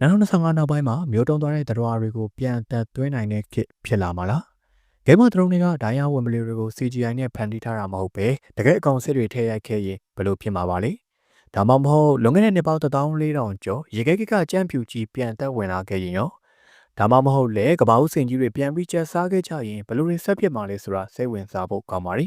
2025နောက်ပိုင်းမှာမျိုးတုံးသွားတဲ့တရားတွေကိုပြန်အသက်သွင်းနိုင်တဲ့ခေတ်ဖြစ်လာမှာလားဂိမ်းမသရုံတွေကဒိုင်းယာဝင်ပလီတွေကို CGI နဲ့ဖန်တီးထားတာမဟုတ်ပဲတကယ်အကောင်စစ်တွေထည့်ရိုက်ခဲ့ရင်ဘယ်လိုဖြစ်မှာပါလဲဒါမှမဟုတ်လွန်ခဲ့တဲ့နှစ်ပေါင်း14000ကျော်ရေခဲကိကကြမ်းဖြူကြီးပြန်အသက်ဝင်လာခဲ့ရင်ရောဒါမှမဟုတ်လေကဘာဦးစင်ကြီးတွေပြန်ပြီးကျဆားခဲ့ကြရင်ဘယ်လိုတွေဆက်ဖြစ်မှာလဲဆိုတာစိတ်ဝင်စားဖို့ကောင်းပါ ರಿ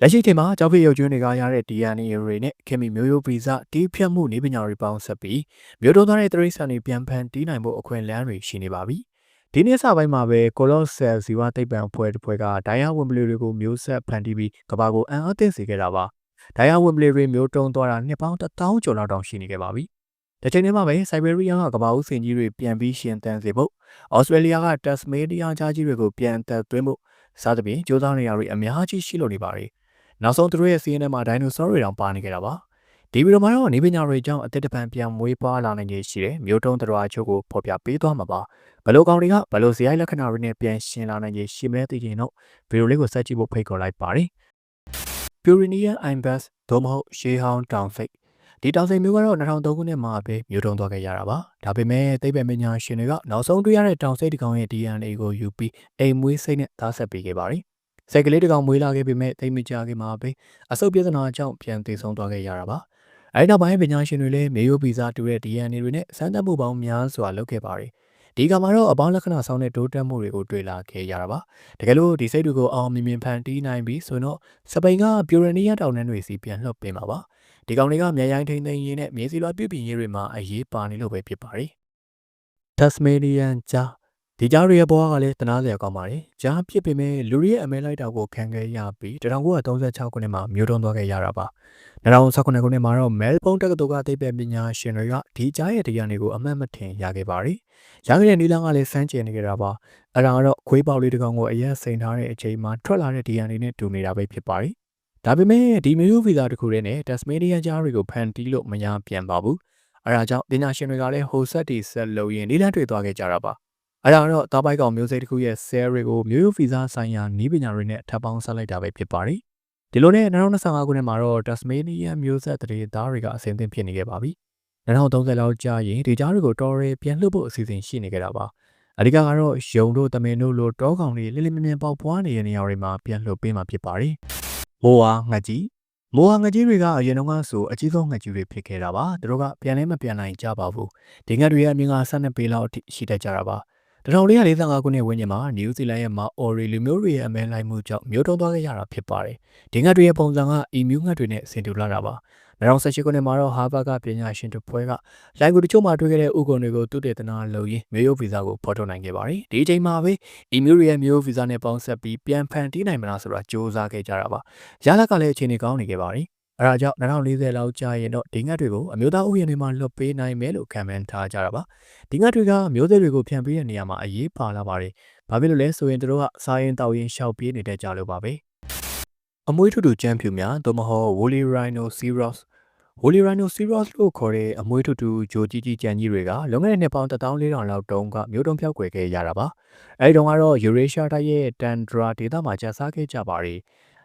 လက်ရှိချိန်မှာကြောက်ဖိရုပ်ကျွန်းတွေကရတဲ့ DNA တွေနဲ့ခင်မီမျိုးရိုးဗီဇတီးဖြတ်မှုနည်းပညာတွေပေါင်းဆက်ပြီးမျိုးတုံးသားတဲ့တရိษံတွေပြန်ဖန်တီးနိုင်ဖို့အခွင့်အလမ်းတွေရှိနေပါပြီ။ဒီနေ့စပိုင်းမှာပဲ Colossal ဇီဝသိပ္ပံအဖွဲ့တစ်ဖွဲ့ကဒိုင်ယာဝင်ပလီတွေကိုမျိုးဆက်ဖန်တီးပြီးကဘာကိုအံ့အားသင့်စေခဲ့တာပါ။ဒိုင်ယာဝင်ပလီတွေမျိုးတုံးသွားတာနှစ်ပေါင်း1000ကျော်လောက်တောင်ရှိနေခဲ့ပါပြီ။တစ်ချိန်တည်းမှာပဲ Siberia ကကဘာဦးစင်ကြီးတွေပြန်ပြီးရှင်သန်စေဖို့ Australia က Tasmania ကြားကြီးတွေကိုပြန်သက်သွင်းဖို့စသဖြင့်ကြိုးစားနေရတွေအများကြီးရှိလို့နေပါ रे နောက်ဆုံးသူတို့ရဲ့စီးရင်ထဲမှာဒိုင်နိုဆောတွေတောင်ပါနေကြတာပါဒီဗီဒီယိုမှာတော့နေပညာတွေကြောင့်အသက်တပံပြန်မွေးပွားလာနိုင်ခြေရှိတဲ့မျိုးတုံးတရားချို့ကိုဖော်ပြပေးသွားမှာပါဘလို့ကောင်တွေကဘလို့ဇယိုက်လက္ခဏာတွေနဲ့ပြန်ရှင်လာနိုင်ခြေရှိမလဲသိချင်တော့ဗီဒီယိုလေးကိုဆက်ကြည့်ဖို့ဖိတ်ခေါ်လိုက်ပါတယ် Purinian Imbus သို့မဟုတ်ရှေးဟောင်းတောင်စိတ်ဒီတောင်စိတ်မျိုးကတော့2003ခုနှစ်မှာပဲမျိုးတုံးသွားခဲ့ရတာပါဒါပေမဲ့သိပ္ပံပညာရှင်တွေကနောက်ဆုံးတွေ့ရတဲ့တောင်စိတ်တစ်ကောင်ရဲ့ DNA ကိုယူပြီးအိမ်မွေးစိတ်နဲ့သားဆက်ပေးခဲ့ပါတယ် စိတ်ကလေးတစ်ကောင်မွေးလာခဲ့ပေမဲ့တိတ်မကြခင်မှာပဲအဆုတ်ပြဿနာကြောင့်ပြန်တည်ဆုံးသွားခဲ့ရတာပါအဲဒီနောက်ပိုင်းပညာရှင်တွေလည်းမေယိုဗီဇတူတဲ့ DNA တွေနဲ့စမ်းသပ်မှုပေါင်းများစွာလုပ်ခဲ့ပါတယ်ဒီကမှာတော့အပေါင်းလက္ခဏာဆောင်တဲ့တိုးတက်မှုတွေကိုတွေ့လာခဲ့ရတာပါတကယ်လို့ဒီစိတ်တွေကိုအောင်မြင်မြင်ဖန်တီးနိုင်ပြီဆိုတော့စပိန်ကပြူရနီးယားတောင်တန်းတွေစီပြန်လှုပ်ပေးမှာပါဒီကောင်တွေကမြန်ရိုင်းထိန်ထိန်ရေးနဲ့မြေစီလွှာပြုပြင်ရေးတွေမှာအရေးပါနေလို့ပဲဖြစ်ပါတယ် Tasmanian ကြား ဒီကြားတွေရဲ့ဘဝကလည်းတနာစရာကောင်းပါတယ်။ကြားဖြစ်ပေမဲ့လူတွေရဲ့အမဲလိုက်တာကိုခံခဲ့ရပြီး1936ခုနှစ်မှာမျိုးတုံးသွားခဲ့ရတာပါ။2019ခုနှစ်မှာတော့မဲလ်ဘုန်းတက္ကသိုလ်ကသိပ္ပံပညာရှင်တွေကဒီကြားရဲ့တရားတွေကိုအမှတ်မထင်ရခဲ့ပါတယ်။ရခဲ့တဲ့နီလန်းကလည်းစမ်းကြင်နေကြတာပါ။အဲဒါကတော့ခွေးပေါက်လေးတစ်ကောင်ကိုအရက်စိန်ထားတဲ့အချိန်မှာထွက်လာတဲ့ DNA နဲ့တူနေတာပဲဖြစ်ပါတယ်။ဒါပေမဲ့ဒီမျိုးဗီဇတစ်ခုတည်းနဲ့ Tasmania ကြားတွေကိုဖန်တီးလို့မရပြန်ပါဘူး။အဲဒါကြောင့်ပညာရှင်တွေကလည်းဟိုဆက်တီဆက်လို့ရင်နီလန်းတွေ့သွားခဲ့ကြတာပါ။ အဲဒါတော့တားပိုက်ကောင်မျိုးစိတ်တစ်ခုရဲ့ cell တွေကိုမျိုးရိုးဗီဇဆိုင်ရာနည်းပညာတွေနဲ့ထပ်ပေါင်းဆက်လိုက်တာပဲဖြစ်ပါတယ်။ဒီလိုနဲ့2025ခုနှစ်မှာတော့ Tasmania မျိုးဆက်တရေသားတွေကအဆင်သင့်ဖြစ်နေခဲ့ပါပြီ။2030လောက်ကြာရင်ဒီကြားတွေကိုတော်ရဲပြန်လှုပ်ဖို့အစီအစဉ်ရှိနေကြတာပါ။အဓိကကတော့ယုံတို့တမင်တို့လိုတောကောင်တွေလင်းလင်းမြမြပေါက်ပွားနေတဲ့နေရာတွေမှာပြန်လှုပ်ပေးမှာဖြစ်ပါတယ်။မိုးဟာငှက်ကြီးမိုးဟာငကြီးတွေကအရင်တုန်းကဆိုအကြီးဆုံးငကြီးတွေဖြစ်ခဲ့တာပါသူတို့ကပြန်လဲမပြန်နိုင်ကြပါဘူးဒီငတ်တွေရဲ့အမြင့်က12ပေလောက်အထိရှိတတ်ကြတာပါ 1445ခုနှစ်ဝန်းကျင်မှာနယူးဇီလန်ရဲ့မာအော်ရီလူမျိုးတွေရဲ့အမဲလိုက်မှုကြောင့်မျိုးတုံးသွားခဲ့ရတာဖြစ်ပါတယ်။ဒီငတ်တွေရဲ့ပုံစံကအီမြူးငတ်တွေနဲ့ဆင်တူလာတာပါ။2018ခုနှစ်မှာတော့ဟာဗတ်ကပညာရှင်တစ်ဖွဲ့ကလိုင်ကူတချို့မှာတွေ့ခဲ့တဲ့ဥက္ကုံတွေကိုသူတေသနာလုပ်ရင်းမျိုးရိုးဗီဇာကိုဖော်ထုတ်နိုင်ခဲ့ပါတယ်။ဒီအချိန်မှာပဲအီမြူးတွေရဲ့မျိုးရိုးဗီဇာနဲ့ပေါင်းဆက်ပြီးပြန်ဖန်တီးနိုင်မလားဆိုတာစ조사ခဲ့ကြတာပါ။ရလကလည်းအခြေအနေကောင်းနေခဲ့ပါတယ် အဲဒါကြောင့်2040လောက်ကြာရင်တော့ဒီငတ်တွေကိုအမျိုးသားဥယျာဉ်တွေမှာလွတ်ပေးနိုင်မယ်လို့ခံမှန်းထားကြတာပါဒီငတ်တွေကမျိုးစေ့တွေကိုဖြန့်ပေးတဲ့နေရာမှာအရေးပါလာပါတယ်ဘာဖြစ်လို့လဲဆိုရင်တို့ကစားရင်တောက်ရင်ရှောက်ပြေးနေတဲ့ကြလို့ပါပဲအမွေးထူထူကြမ်းဖြူများသို့မဟုတ် Woolly Rhinoceros Woolly Rhinoceros လို့ခေါ်တဲ့အမွေးထူထူဂျိုကြီးကြီးကြမ်းကြီးတွေကလွန်ခဲ့တဲ့နှစ်ပေါင်း1400လောက်တုန်းကမျိုးတုံးပြောက်ွယ်ခဲ့ရတာပါအဲဒီတုန်းကတော့ Eurasia တိုင်းရဲ့ Tundra ဒေသမှာကျဆားခဲ့ကြပါတယ်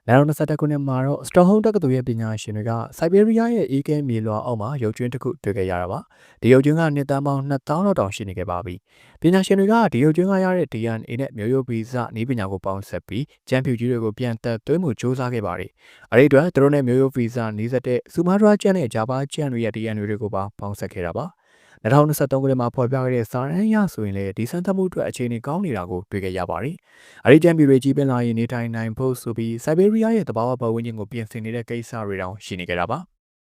2021ခုနှစ်မှာတော့စတော့ဟုန်တက္ကသိုလ်ရဲ့ပညာရှင်တွေကစိုက်ဘေးရီးယားရဲ့အေးကဲမြေလွှာအောက်မှာရုပ်ကျွင်းတစ်ခုတွေ့ခဲ့ရတာပါဒီရုပ်ကျွင်းကနှစ်တန်းပေါင်း2000လောက်တောင်ရှိနေခဲ့ပါပြီပညာရှင်တွေကဒီရုပ်ကျွင်းကရတဲ့ DNA နဲ့မျိုးရိုးဗီဇနည်းပညာကိုပေါင်းစပ်ပြီးကျန်းဖြူကြီးတွေကိုပြန်သက်သွင်းမှုစ조사ခဲ့ပါတယ်အဲဒီအတွက်သူတို့နဲ့မျိုးရိုးဗီဇနီးစပ်တဲ့စူမာဒရာကျန်နဲ့ဂျာပါကျန်တွေရဲ့ DNA တွေကိုပါပေါင်းစပ်ခဲ့တာပါ 2023ခုနှစ်မှာဖော်ပြခဲ့တဲ့စာရန်ရဆိုရင်လည်းဒီစမ်းသပ်မှုအတွက်အခြေအနေကောင်းနေတာကိုတွေ့ခဲ့ရပါတယ်။အဲဒီတမ်ပီတွေကြီးပင်လာရင်နေထိုင်နိုင်ဖို့ဆိုပြီးစိုက်ဘေးရီးယားရဲ့တဘာဝပတ်ဝန်းကျင်ကိုပြင်ဆင်နေတဲ့ကိစ္စတွေတောင်ရှိနေကြတာပါ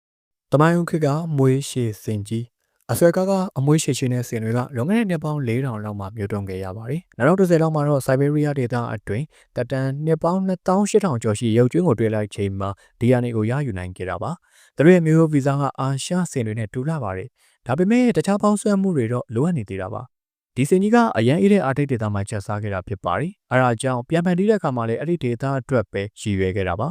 ။တမိုင်းုံခေတ်ကမွေးရှည်စင်ကြီးအဆွဲကားကအမွေးရှည်ချင်းတဲ့စင်တွေကလွန်ခဲ့တဲ့နှစ်ပေါင်း4000လောက်မှမြို့တုံခဲ့ရပါတယ်။နောက်တစ်ဆယ်လောက်မှာတော့စိုက်ဘေးရီးယားဒေသအတွင်းတတန်နှစ်ပေါင်း2800ကျော်ရှိရုပ်ကျွင်းကိုတွေ့လိုက်ချိန်မှာ DNA ကိုရယူနိုင်ခဲ့တာပါ။သူတို့ရဲ့မျိုးဗီဇကအာရှစင်တွေနဲ့တူလာပါတယ်။ ဒါပေမဲ့တခြားပေါင်းဆွဲမှုတွေတော့လိုအပ်နေသေးတာပါဒီစင်ကြီးကအရန်အေးတဲ့အာတိတ်ဒေတာမှာချက်စားခဲ့တာဖြစ်ပါတယ်အဲဒါကြောင့်ပြန်ဖန်တီးတဲ့အခါမှာလည်းအဲ့ဒီဒေတာအတွက်ပဲရည်ရွယ်ခဲ့တာပါ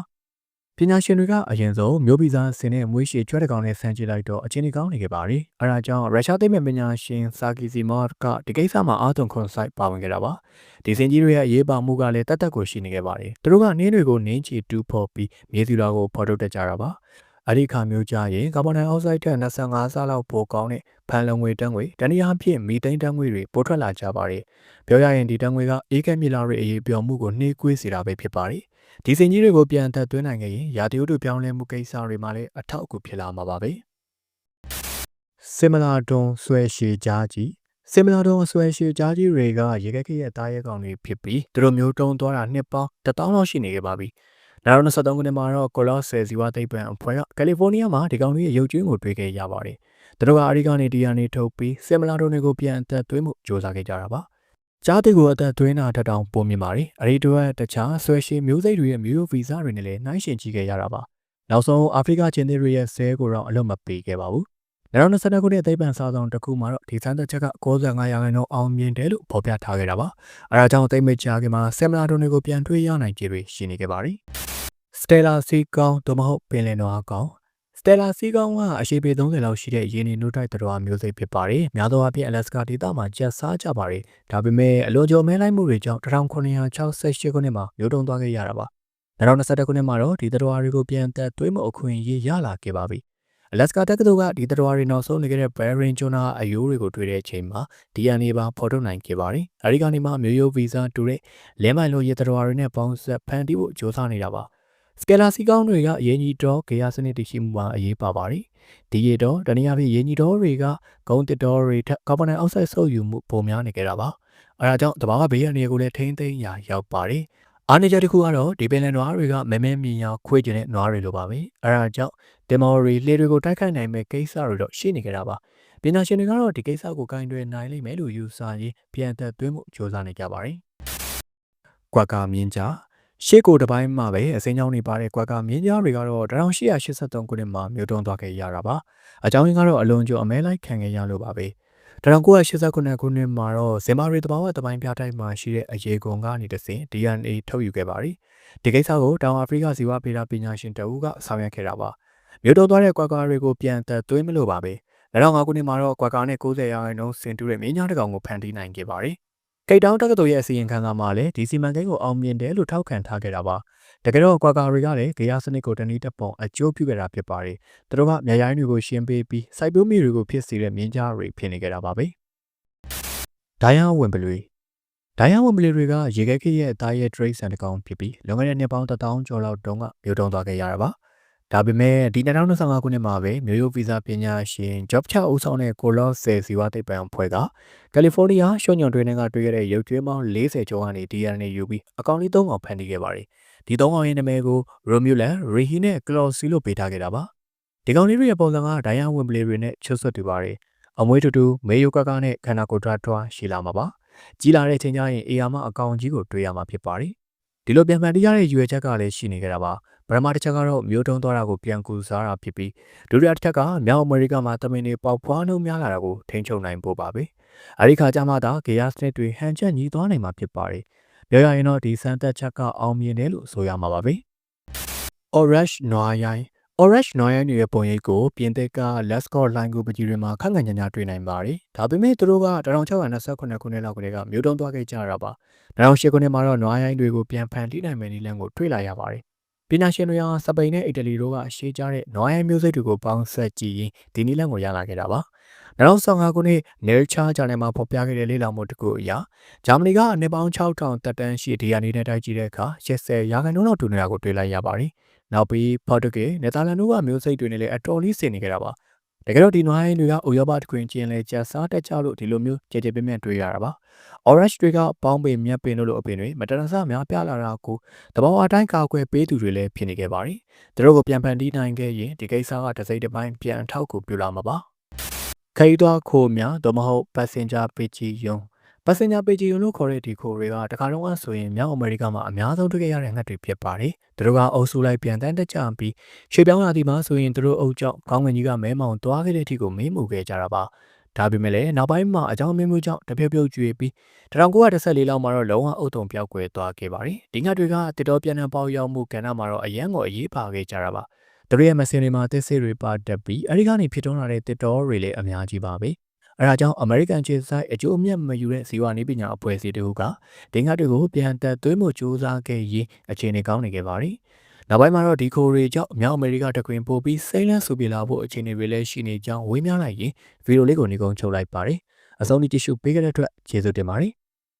ပညာရှင်တွေကအရင်ဆုံးမျိုးဗီဇဆင်နဲ့မွေးရှည်ကျွဲတကောင်နဲ့ဆန်းကြည့်လိုက်တော့အချင်းကြီးကောင်းနေခဲ့ပါတယ်။အဲဒါကြောင့်ရုရှားသိပ္ပံပညာရှင်စာကီစီမော့ကဒီကိစ္စမှာအာသွန်ခွန်ဆိုင်ပါဝင်ခဲ့တာပါ။ဒီစင်ကြီးတွေရဲ့အရေးပါမှုကလည်းတတ်တတ်ကိုရှိနေခဲ့ပါတယ်။သူတို့ကနင်းတွေကိုနင်းချီတူးဖော်ပြီးမြေစီလွာကိုဖော်ထုတ်တတ်ကြတာပါ။ အဲ့ဒီခါမျိုးကြရင်ကာဗွန်ဒိုင်အောက်ဆိုက်ထက်25ဆလောက်ပိုကောင်းတဲ့ဖန်လုံငွေတန်းငွေတနည်းအားဖြင့်မီသိန်းတန်းငွေတွေပိုထွက်လာကြပါတယ်။ပြောရရင်ဒီတန်းငွေကအေးကက်မြလာရဲ့အရေးပျော်မှုကိုနှေးကွေးစေတာပဲဖြစ်ပါတယ်။ဒီစင်ကြီးတွေကိုပြန်သက်သွင်းနိုင်ခဲ့ရင်ရာသီဥတုပြောင်းလဲမှုကိစ္စတွေမှာလည်းအထောက်အကူဖြစ်လာမှာပါပဲ။ similar တွန်ဆွဲရှည်ကြားကြီးစင်မလာတုံးအဆွဲရှည်ကြားကြီးတွေကရေကက်ခေရဲ့တားရဲကောင်တွေဖြစ်ပြီးသူတို့မျိုးတုံးသွားတာနှစ်ပေါင်း1000လောက်ရှိနေခဲ့ပါပြီ။နောက် 2023ခုနှစ်မှာတော့ကိုလော့ဆယ်ဇီဝသိပ္ပံအဖွဲ့ကကယ်လီဖိုးနီးယားမှာဒီကောင်တွေရဲ့ရုပ်ကျွင်းကိုတွေ့ခဲ့ရပါတယ်။သူတို့ကအရိကနေဒီယာနေထုတ်ပြီးစင်မလာတုံးတွေကိုပြန်အသက်သွင်းမှုစ조사ခဲ့ကြတာပါ။ကြားတွေကိုအသက်သွင်းတာထက်တောင်ပိုမြင်ပါတယ်။အရိတို့တခြားဆွဲရှည်မျိုးစိတ်တွေရဲ့မျိုးဗီဇတွေနဲ့လည်းနှိုင်းယှဉ်ကြည့်ခဲ့ရတာပါ။နောက်ဆုံးအာဖရိကချင်းတွေရဲ့ဆဲကိုတော့အလွတ်မပေးခဲ့ပါဘူး2022ခုနှစ်သိပ္ပံစာဆောင်တစ်ခုမှာတော့ဒီစမ်းသပ်ချက်က65ရာခိုင်နှုန်းအောင်မြင်တယ်လို့ဖော်ပြထားခဲ့တာပါ။အဲဒါကြောင့်သိမ့်မချခင်မှာဆင်မလာတိုတွေကိုပြန်တွေ့ရနိုင်ကြတွေရှိနေခဲ့ပါတယ်။ Stella စီကောင်းသို့မဟုတ်ပင်လယ်နွားကောင်း Stella စီကောင်းကအရှိပေ30လောက်ရှိတဲ့ရင်းနှီးနှုတ်တိုက်တော်မျိုးစိတ်ဖြစ်ပါတယ်။များသောအားဖြင့် Alaska ဒေသမှာကျက်စားကြပါတယ်။ဒါပေမဲ့အလွန်ကျော်မဲလိုက်မှုတွေကြောင့်1968ခုနှစ်မှာမျိုးတုံးသွားခဲ့ရတာပါ။2021ခုနှစ်မှာတော့ဒီတော်တွေကိုပြန်သက်သွေးမှုအခွင့်အရေးရလာခဲ့ပါပြီ။အလက်စကာတက္ကသိုလ်ကဒီတတော်ရီနောက်ဆုံးနေခဲ့တဲ့ Bering ကျွန်းသားအယိုးတွေကိုတွေ့တဲ့အချိန်မှာ DNA ပါဖော်ထုတ်နိုင်ခဲ့ပါတယ်။အဲဒီကနေမှမျိုးရိုးဗီဇတူတဲ့လင်းမိုင်လိုရေတတော်ရီနဲ့ပေါင်းဆက်ဖန်တီးဖို့ကြိုးစားနေတာပါ။ Scalar စီကောင်းတွေကအရင်ကြီးတော့ဂေယစနစ်တရှိမှုမှာအရေးပါပါတယ်။ဒီရေတော့တနည်းအားဖြင့်ရင်ကြီးတော်တွေကဂုံတစ်တော်တွေထက်ကာဗွန်ဒိုင်အောက်ဆိုက်ဆုပ်ယူမှုပိုများနေကြတာပါ။အဲဒါကြောင့်တဘာဝဘေးရန်တွေကိုလည်းထိမ့်သိမ်းရာရောက်ပါတယ်။အားနေကြတစ်ခုကတော့ဒီပင်လယ်နွားတွေကမဲမဲမြင်ရောခွေးကျင်တဲ့နွားတွေလိုပါပဲအဲဒါကြောင့်တင်မော်ရီလေတွေကိုတိုက်ခိုက်နိုင်မဲ့ကိစ္စတွေတော့ရှိနေကြတာပါပညာရှင်တွေကတော့ဒီကိစ္စကိုကင်တွယ်နိုင်လိမ့်မယ်လို့ယူဆရင်းပြန်သက်သွင်းမှုစ조사နေကြပါတယ်ကွက်ကာမြင်းကြား ရှေ့ကိုတစ်ပိုင်းမှာပဲအစင်းချောင်းတွေပါတဲ့ကွက်ကမြင်းကြားတွေကတော့1883ခုနှစ်မှာမြို့တုံးသွားခဲ့ရတာပါအကြောင်းရင်းကတော့အလွန်ကျော်အမဲလိုက်ခံခဲ့ရလို့ပါပဲ1989ခုနှစ်မှာတော့ဇင်မာရီတဘာဝတပိုင်းပြတိုက်မှာရှိတဲ့အရေကုန်ကနေတဆင့် DNA ထုတ်ယူခဲ့ပါတယ်။ဒီကိစ္စကိုတောင်အာဖရိကဇီဝဗေဒပညာရှင်တဦးကဆောင်ရွက်ခဲ့တာပါ။မြို့တော်သွားတဲ့ကွက်ကာတွေကိုပြန်သက်သွင်းမလို့ပါပဲ။2005ခုနှစ်မှာတော့ကွက်ကာနဲ့90ရာခိုင်နှုန်းဆင်တူတဲ့မြင်းညာတစ်ကောင်ကိုဖန်တီးနိုင်ခဲ့ပါတယ်။ ကိတ်တောင်တက္ကသိုလ်ရဲ့အစီရင်ခံစာမှာလည်းဒီစီမံကိန်းကိုအောင်မြင်တယ်လို့ထောက်ခံထားခဲ့တာပါတကယ်တော့ကွာကာတွေကလည်းဂေယစနစ်ကိုတနည်းတစ်ပုံအကျိုးပြုခဲ့တာဖြစ်ပါတယ်။သူတို့ကမြရိုင်းတွေကိုရှင်းပေးပြီးစိုက်ပျိုးမြေတွေကိုဖြစ်စေတဲ့မြင်းကြားတွေဖြစ်နေကြတာပါပဲ။ဒိုင်ယာဝင်ပလွေဒိုင်ယာဝင်ပလွေတွေကရေခဲခေရဲ့အသားရဲ့ trace ဆန်တကောင်ဖြစ်ပြီးလွန်ခဲ့တဲ့နှစ်ပေါင်း1000ကျော်လောက်တုန်းကမြို့တုံးသွားခဲ့ရတာပါ။ ဒါပေမဲ့ဒီ2025ခုနှစ်မှာပဲမျိုးရိုးဗီဇပညာရှင် Job ချဦးဆောင်တဲ့ကိုလော့ဆယ်စီဝါသိပ္ပံအဖွဲ့ကကယ်လီဖိုးနီးယားရွှေညွန်တွင်းကတွေ့ခဲ့တဲ့ရုပ်ကြွေးပေါင်း40ကျော်ကနေ DNA ယူပြီးအကောင်လေး၃ကောင်ဖန်တီးခဲ့ပါတယ်။ဒီသုံးကောင်ရဲ့နာမည်ကို Romulan, Rehi နဲ့ Clossi လို့ပေးထားခဲ့တာပါဒီကောင်လေးတွေရဲ့ပုံစံကဒိုင်ယာဝင်ပလေတွေနဲ့ချွတ်ဆွတ်တူပါတယ်အမွေးတူတူမေယိုကကနဲ့ခန္ဓာကိုယ်တွားတွားရှိလာမှာပါကြီးလာတဲ့ချိန်ကျရင်အေယာမအကောင်ကြီးကိုတွေ့ရမှာဖြစ်ပါတယ်ဒီလိုပြန်မှန်တရားရဲ့ရွယ်ချက်ကလည်းရှိနေကြတာပါ ပရမတစ်ချက်ကတော့မျိုးတုံးသွားတာကိုပြန်ကူစားတာဖြစ်ပြီးဒုတိယတစ်ချက်ကမြောက်အမေရိကမှာတမင်တွေပေါက်ဖွားနှုံများလာတာကိုထိန်းချုပ်နိုင်ဖို့ပါပဲအဲဒီခါကျမှသာဂေယစနစ်တွေဟန်ချက်ညီသွားနိုင်မှာဖြစ်ပါတယ်ပြောရရင်တော့ဒီစမ်းသက်ချက်ကအောင်မြင်တယ်လို့ဆိုရမှာပါပဲ။ Orange နွားရိုင်း Orange နွားရိုင်းတွေရဲ့ပုံရိပ်ကိုပြင်သစ်က Lescott လိုင်းကူပကြီးတွေမှာခက်ခက်ညာညာတွေ့နိုင်ပါတယ်။ဒါပေမဲ့သူတို့က1629ခုနှစ်လောက်ကလေးကမြို့တုံးသွားခဲ့ကြတာပါ။2008ခုနှစ်မှာတော့နွားရိုင်းတွေကိုပြန်ဖန်တီးနိုင်မယ်နည်းလမ်းကိုတွေ့လာရပါတယ်။ ပညာရှင်တွေကစပိန်နဲ့အီတလီတို့ကရှေးကြတဲ့နွားရိုင်းမျိုးစိတ်တွေကိုပေါင်းဆက်ကြည့်ရင်ဒီနည်းလမ်းကိုရလာခဲ့တာပါ။2015ခုနှစ် Nature Journal မှာဖော်ပြခဲ့တဲ့လေ့လာမှုတစ်ခုအရဂျာမနီကအနည်းပေါင်း6000တက်တန်းရှိ DNA နဲ့တိုက်ကြည့်တဲ့အခါ80ရာခိုင်နှုန်းလောက်တူနေတာကိုတွေ့လိုက်ရပါတယ်။နောက်ပြီးပေါ်တူဂီနယ်သာလန်တို့ကမျိုးစိတ်တွေနဲ့လည်းအတော်လေးဆင်နေကြတာပါ။ တကယ်တော့ဒီနွားရင်းတွေကဥရောပတခွင်ကျင်းလဲကျစားတက်ကြလို့ဒီလိုမျိုးကြဲကြဲပြင်းပြင်းတွေ့ရတာပါ။ Orange တွေကပေါင်းပင်မြက်ပင်တို့လိုအပင်တွေမတရဆများပြလာတာကိုတဘောအတိုင်းကာကွယ်ပေးသူတွေလည်းဖြစ်နေခဲ့ပါတယ်။သူတို့ကိုပြန်ဖန်တီးနိုင်ခဲ့ရင်ဒီကိစ္စကတစ်စိတ်တစ်ပိုင်းပြန်ထောက်ကူပြုလာမှာပါ။ခရီးသွားခိုးများသို့မဟုတ် passenger ပေဂျီယုံ passenger ပေဂျီယုံလို့ခေါ်တဲ့ဒီခိုးတွေကတခါတော့အဆိုရင်မြောက်အမေရိကမှာအများဆုံးတွေ့ခဲ့ရတဲ့ငှက်တွေဖြစ်ပါတယ်။သူတို့ကအုပ်စုလိုက်ပြန်တန်းတက်ကြပြီးရွှေပြောင်းရာသီမှာဆိုရင်သူတို့အုပ်ကြောင့်ကောင်းကင်ကြီးကမဲမောင်သွားခဲ့တဲ့အထိကိုမေးမှုခဲ့ကြတာပါ။ဒါပေမဲ့လည်းနောက်ပိုင်းမှာအကြောင်းမျိုးမျိုးကြောင့်တပြုတ်ပြုတ်ကျွေပြီး1914လောက်မှာတော့လုံးဝအုတ်တုံပြောက်ကွယ်သွားခဲ့ပါတယ်။ဒီငှက်တွေကတစ်တော်ပြန်နှံပေါရောက်မှုကဏ္ဍမှာတော့အရန်ကိုအရေးပါခဲ့ကြတာပါ။သူတို့ရဲ့မစင်တွေမှာတစ်စစ်တွေပါတက်ပြီးအဲဒီကနေဖြစ်ထွန်းလာတဲ့တစ်တော်တွေလည်းအများကြီးပါပဲ အဲဒါကြောင့် American ခြေဆိုင်အကျိုးအမြတ်မယူတဲ့ဇီဝနည်းပညာအဖွဲ့အစည်းတို့ကဒင်္ဂါတွေကိုပြန်တက်သွင်းမှုစူးစမ်းခဲ့ရင်အခြေအနေကောင်းနေခဲ့ပါတယ်နောက်ပိုင်းမှာတော့ဒီခိုတွေကြောင့်မြောက်အမေရိကတခွင်ပို့ပြီးစိမ့်လန်းဆူပြေလာဖို့အခြေအနေတွေလည်းရှိနေကြောင်းဝေးများလိုက်ရင်ဗီဒီယိုလေးကိုနေကုန်းချုပ်လိုက်ပါတယ်အဆုံးထိကြည့်ရှုပေးခဲ့တဲ့အတွက်ကျေးဇူးတင်ပါတယ်